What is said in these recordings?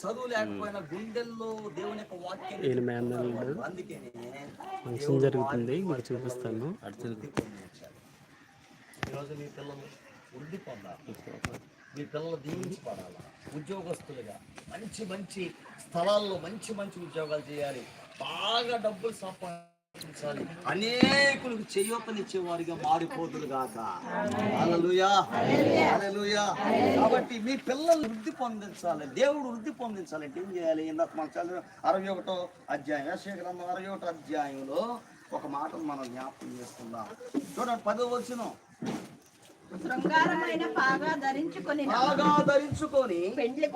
చదువు లేకపోయినా గుండెల్లో దేవుని యొక్క అందుకనే ఫంక్షన్ జరుగుతుంది. మీకు చూపిస్తాను. ఈరోజు మీ పిల్లలు వృద్ధి పొందాలి. మీ పిల్లలు దీవించబడాలి ఉద్యోగస్తులుగా మంచి మంచి స్థలాల్లో మంచి మంచి ఉద్యోగాలు చేయాలి. బాగా డబ్బులు సంపాదించాలి. అనేకులకు చేయూతనిచ్చే వారిగా మారిపోతులు గాక కాబట్టి మీ పిల్లలు వృద్ధి పొందించాలి. దేవుడు వృద్ధి పొందించాలంటే ఏం చేయాలి? ఇందాక మనం చదివిన అరవై ఒకటో అధ్యాయం యెషయా అరవై ఒకటో అధ్యాయంలో ఒక మాటను మనం జ్ఞాపకం చేసుకుందాం. చూడండి పదో వచ్చిన శృంగారమైన పాగా ధరించుకొని పెండ్లి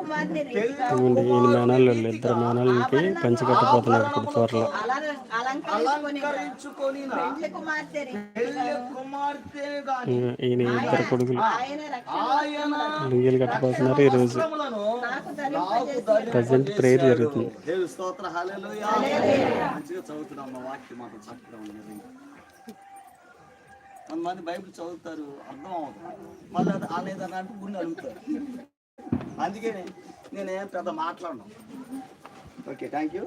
మేనల్లుడు ఇద్దరు మేనల్కి పంచి కట్టబోతున్నారు ఇప్పుడు త్వరలో. అలంకరించుకొని అలంకరించుకొని పెండ్లి కుమార్తె పెళ్ళి కుమార్తె గాని ఈయన- ఇద్దరు కొడుకులు. ఆయన రక్షణ ఆయన లుంగీలు కట్టబోతున్నారు ఈ రోజు. ప్రజెంట్ ప్రేయర్ జరుగుతుంది. దేవుని స్తోత్ర. హల్లెలూయా. మంచిగా చదువుతున్నాం వాక్యం మాత్రం చక్కగా. కొంతమంది బైబిల్ చదువుతారు అర్థం అవుతుంది మళ్ళీ అది ఆలేదని అంటే గుండె అడుగుతారు. అందుకే నేనేం పెద్ద మాట్లాడను. ఓకే థ్యాంక్ యూ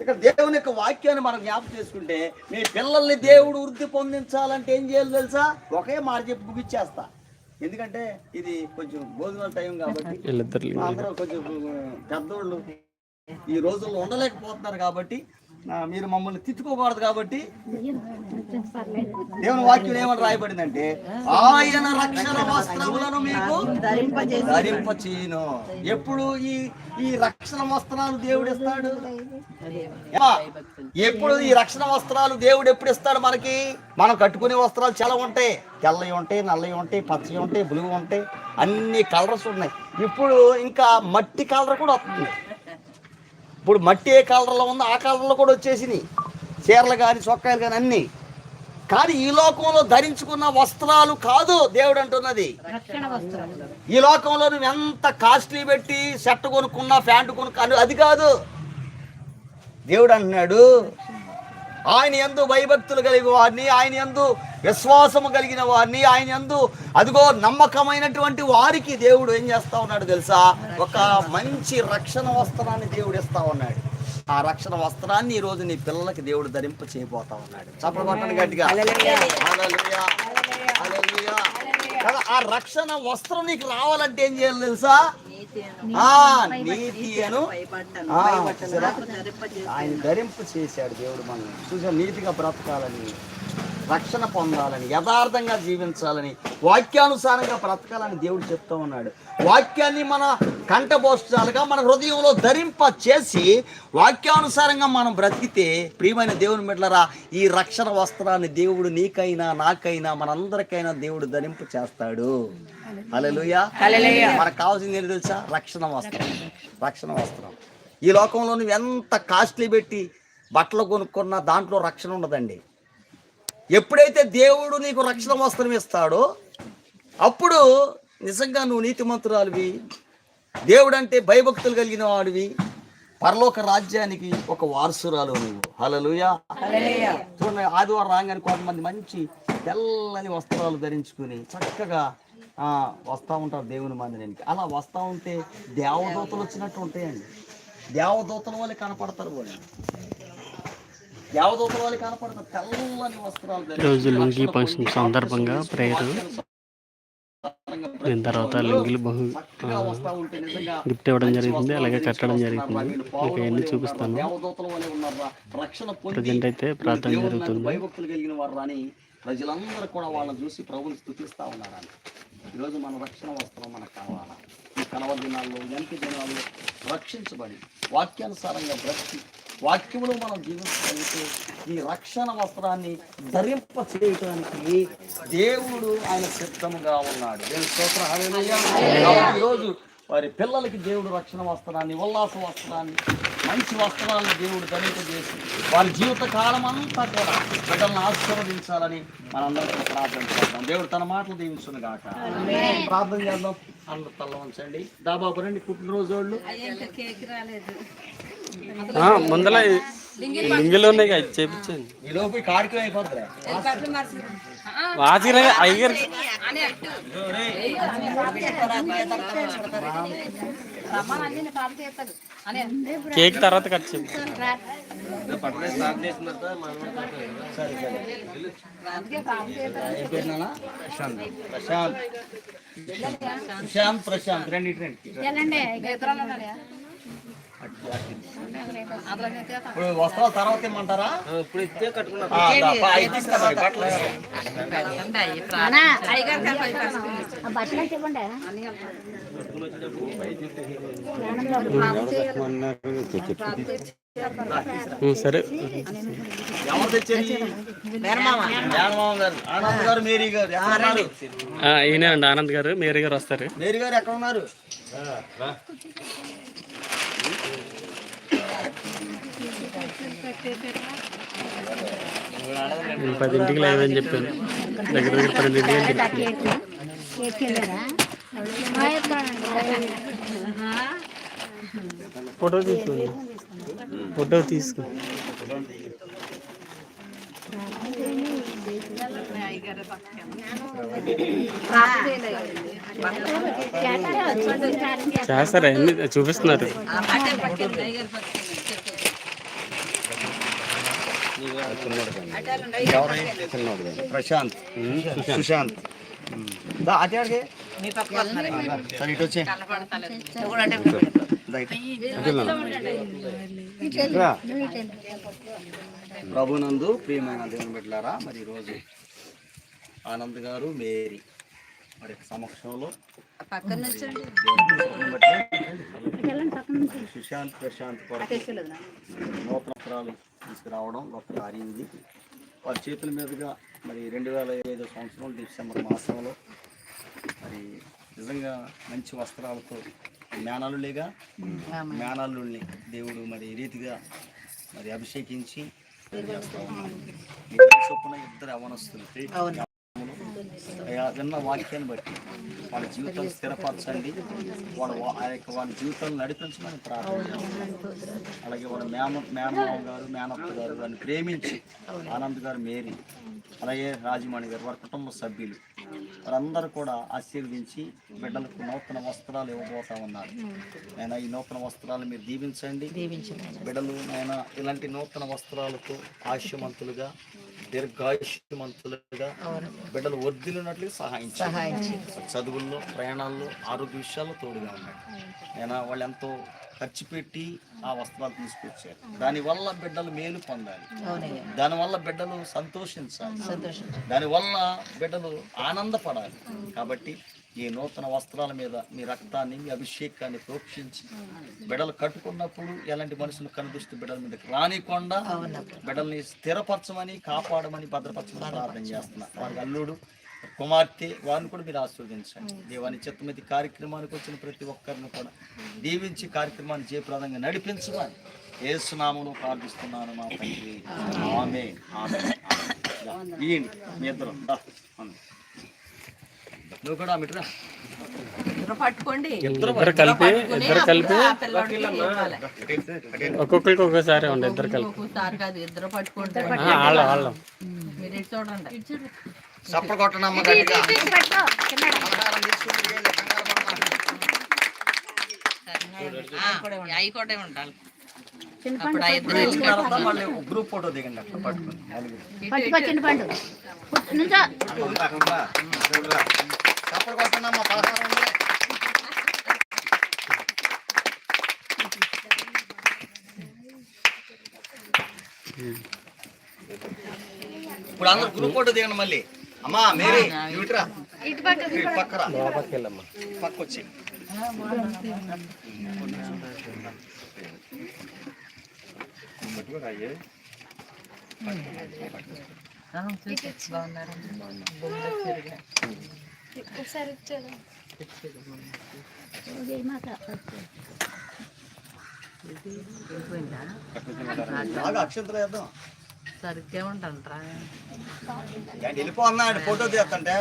ఇక్కడ దేవుని యొక్క వాక్యాన్ని మనం జ్ఞాపకం చేసుకుంటే మీ పిల్లల్ని దేవుడు వృద్ధి పొందించాలంటే ఏం చేయాలి తెలుసా? ఒకే మాట చెప్పి ముగిచ్చేస్తా. ఎందుకంటే ఇది కొంచెం భోజనాల టైం కాబట్టి అందరూ కొంచెం పెద్దోళ్ళు. ఈ రోజుల్లో ఉండలేకపోతున్నారు కాబట్టి మీరు మమ్మల్ని తిట్టుకోకూడదు కాబట్టి దేవుని వాక్యం ఏమని రాయబడిందంటే ఆయన రక్షణ వస్త్రములను మీకు ధరింపచేయను. ఎప్పుడు ఈ ఈ రక్షణ వస్త్రాలు దేవుడు ఇస్తాడు? ఎప్పుడు ఈ రక్షణ వస్త్రాలు దేవుడు ఎప్పుడు ఇస్తాడు మనకి? మనం కట్టుకునే వస్త్రాలు చాలా ఉంటాయి. తెల్లవి ఉంటాయి నల్లవి ఉంటాయి పచ్చవి ఉంటాయి బ్లూ ఉంటాయి. అన్ని కలర్స్ ఉన్నాయి. ఇప్పుడు ఇంకా మట్టి కలర్ కూడా వస్తుంది. ఇప్పుడు మట్టి ఏ కలర్లో ఉందో ఆ కలర్లో కూడా వచ్చేసినాయి. చీరలు కానీ చొక్కాయలు కానీ అన్నీ. కానీ ఈ లోకంలో ధరించుకున్న వస్త్రాలు కాదు దేవుడు అంటున్నది. ఈ లోకంలో నువ్వు ఎంత కాస్ట్లీ పెట్టి షర్ట్ కొనుక్కున్నా ప్యాంటు కొనుక్కు అది కాదు. దేవుడు అంటున్నాడు ఆయన ఎందు భయభక్తులు కలిగిన వారిని ఆయన ఎందు విశ్వాసము కలిగిన వారిని ఆయన ఎందు అదిగో నమ్మకమైనటువంటి వారికి దేవుడు ఏం చేస్తా ఉన్నాడు తెలుసా? ఒక మంచి రక్షణ వస్త్రాన్ని దేవుడు ఇస్తా ఉన్నాడు. ఆ రక్షణ వస్త్రాన్ని ఈ రోజు నీ పిల్లలకి దేవుడు ధరింప చేయబోతా ఉన్నాడు. చప్పలు కొట్టండి గట్టిగా. ఆ రక్షణ వస్త్రం నీకు రావాలంటే ఏం చేయాలి తెలుసా? ఆ నీతి అను ఆయన ధరింపు చేశాడు దేవుడు మనం చూసా నీతిగా బ్రతకాలని. రక్షణ పొందాలని యథార్థంగా జీవించాలని వాక్యానుసారంగా బ్రతకాలని దేవుడు చెప్తా ఉన్నాడు. వాక్యాన్ని మన కంఠబోష్టాలుగా మన హృదయంలో ధరింప చేసి వాక్యానుసారంగా మనం బ్రతికితే ప్రియమైన దేవుని మెట్లరా ఈ రక్షణ వస్త్రాన్ని దేవుడు నీకైనా నాకైనా మనందరికైనా దేవుడు ధరింపు చేస్తాడు. హల్లెలూయా. మనకు కావాల్సింది ఏంటి తెలుసా? రక్షణ వస్త్రం. రక్షణ వస్త్రం. ఈ లోకంలో నువ్వు ఎంత కాస్ట్లీ పెట్టి బట్టలు కొనుక్కున్నా దాంట్లో రక్షణ ఉండదండి. ఎప్పుడైతే దేవుడు నీకు రక్షణ వస్త్రం ఇస్తాడో అప్పుడు నిజంగా నువ్వు నీతిమంతురాలివి. దేవుడు అంటే భయభక్తులు కలిగిన వాడివి. పరలోక రాజ్యానికి ఒక వారసురాలు నువ్వు. హలలుయా చూడండి ఆదివారం రాగానే కొంతమంది మంచి తెల్లని వస్త్రాలు ధరించుకుని చక్కగా ఆ, వస్తా ఉంటారు దేవుని మందిరానికి. అలా వస్తా ఉంటే దేవదూతలు వచ్చినట్టు ఉంటాయండి. దేవదూతల వల్ల కనపడతారు వాళ్ళు. దేవదూతల తెల్లని వస్త్రాలు ఈరోజు లుంగీ ఫంక్షన్ సందర్భంగా ప్రేయర్ దీని తర్వాత లుంగీలు బహు గిఫ్ట్ ఇవ్వడం వస్త్రాలు అలాగే కట్టడం మీకు పావులు అన్ని చూపిస్తాను ప్రజెంట్ అయితే ప్రార్థన జరుగుతుంది భయభక్తులు కలిగిన వారు అని ప్రజలందరూ కూడా వాళ్ళని చూసి ప్రభుని స్థుతిస్తా ఉన్నారని ఈరోజు మన రక్షణ వస్త్రం మనకు కావాలా. ఈ కనవ దినాల్లో ఎంత దినాల్లో రక్షించబడి వాక్యానుసారంగా బ్రతికి వాక్యములో మనం జీవించగలిగితే ఈ రక్షణ వస్త్రాన్ని ధరింప చేయటానికి దేవుడు ఆయన సిద్ధముగా ఉన్నాడు. దేవుని స్తోత్రం. ఈరోజు వారి పిల్లలకి దేవుడు రక్షణ వస్త్రాన్ని ఉల్లాస వస్త్రాన్ని మంచి వస్త్రాలను దేవుడు ధరింపజేసి వారి జీవిత కాలం అంతా కూడా బిడ్డలను ఆశీర్వదించాలని మనందరం ప్రార్థన చేద్దాం. దేవుడు తన మాటలు దీవించును గాక. ప్రార్థన చేద్దాం. అందరూ తల్ల ఉంచండి దాబాబు రండి పుట్టినరోజు వాళ్ళు. ముందల లుంగీలు ఉన్నాయి కదా చేపించండి. వాచిగా అయ్యారు కేక్ తర్వాత కట్ నాన్న? ప్రశాంత్ ప్రశాంత్ ప్రశాంత్. ప్రశాంత్ రండి. ఇటు రండి ఇప్పుడు వస్త్రాలు తర్వాత ఇమ్మంటారా? ఇప్పుడు ఇస్తే సరే. ఎవరు గారు. ఆనంద్ గారు మేరీ ఈయనే అండి ఆనంద్ గారు మేరీ గారు వస్తారు. మేరీ గారు ఎక్కడ ఉన్నారు నేను పదింటికి లైవ్ అని చెప్పాను దగ్గర దగ్గర పన్నెండింటికి అని చెప్పాను ఫోటో తీసుకోండి ఫోటో తీసుకో. చేస్తారా? చూపిస్తున్నారు. ప్రశాంత్. సుశాంత్. సరే ఇటు వచ్చే. ప్రభునందు ప్రియమైన దేవుని బిడ్డలారా మరి ఈరోజు ఆనంద్ గారు మేరీ. మరి సమక్షంలో సుశాంత్ ప్రశాంత్ కొరకు నూతన పత్రాలు తీసుకురావడం గొప్ప కార్యం ఇది. వారి చేతుల మీదుగా మరి రెండు వేల ఐదో సంవత్సరం డిసెంబర్ మాసంలో మరి నిజంగా మంచి వస్త్రాలతో మేనల్లులేగా మేనల్లుల్ని దేవుడు మరి ఈ రీతిగా మరి అభిషేకించి చొప్పున ఇద్దరు అవనస్తులు విన్న వాక్యాన్ని బట్టి వాళ్ళ జీవితాలు స్థిరపరచండి. వాళ్ళ వా- ఆ యొక్క వాళ్ళ జీవితాలను నడిపించమని ప్రార్థన. అలాగే వాళ్ళ మేమ మేనమామ గారు మేనత్త గారు వారిని ప్రేమించి ఆనంద్ గారు మేరీ అలాగే రాజమణి గారు వారి కుటుంబ సభ్యులు వారందరూ కూడా ఆశీర్వదించి బిడ్డలకు నూతన వస్త్రాలు ఇవ్వబోతా ఉన్నారు. నేను ఈ నూతన వస్త్రాలు మీరు దీవించండి. బిడ్డలు నేను ఇలాంటి నూతన వస్త్రాలతో ఆశమంతులుగా దీర్ఘాయుష్మంతులుగా బిడ్డలు వర్ధిల్లినట్లుగా సహాయం చేయండి. చదువుల్లో ప్రయాణాల్లో ఆరోగ్య విషయాల్లో తోడుగా ఉన్నాయి నేను వాళ్ళు ఎంతో ఖర్చు పెట్టి ఆ వస్త్రాలు తీసుకొచ్చారు. దానివల్ల బిడ్డలు మేలు పొందాలి. దానివల్ల బిడ్డలు సంతోషించాలి. దానివల్ల బిడ్డలు ఆనందపడాలి. కాబట్టి ఈ నూతన వస్త్రాల మీద మీ రక్తాన్ని మీ అభిషేకాన్ని ప్రోక్షించి బిడ్డలు కట్టుకున్నప్పుడు ఎలాంటి మనుషులు కనుదృష్టి బిడ్డల మీదకి రానికుండా బిడ్డల్ని స్థిరపరచమని కాపాడమని భద్రపరచమని ప్రార్థన చేస్తున్నా. వారి అల్లుడు కుమార్తె వారిని కూడా మీరు ఆశీర్వదించండి దేవాని చిత్తమతి కార్యక్రమానికి వచ్చిన ప్రతి ఒక్కరిని కూడా దీవించి కార్యక్రమాన్ని జయప్రదంగా నడిపించమని ఏసునామను ప్రార్థిస్తున్నాను మా తండ్రి. ఆమె ఆమె మీ ఇద్దరు. నువ్వు కూడా మిట్రా. పట్టుకోండి. ఇద్దరు కలిపి ఇద్దరు కలిపి. ఒక్కొక్కరికి ఒక్కొక్కసారి ఉండే ఇద్దరు కలిపి. ఒక్కొక్కసారి కాదు ఇద్దరు పట్టుకుంటే ఆ, వాళ్ళ వాళ్ళ. మీరు ఇటు చూడండి. కొట్టనమ్మ గట్టిగా. అవి కూడా ఉండాలి. ఒక గ్రూప్ ఫోటో దిగండి అట్లా పండు కొట్టనమ్మ. ఇప్పుడు అందరు గ్రూప్ ఫోటో దిగండి మళ్ళీ. అమ్మా మేరీ ఇవిట్రా ఇటు పక్కరా పక్క వచ్చి బాగా అక్షంతలు వేద్దాం. సరిగ్గా అన్నాడు ఫోటో తీస్తుంటే.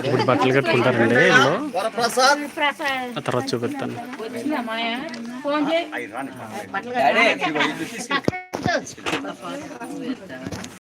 ఇప్పుడు బట్టలు కట్టుకుంటారండి ఇల్లు వరప్రసాద్. ఆ తర్వాత చూపిస్తాను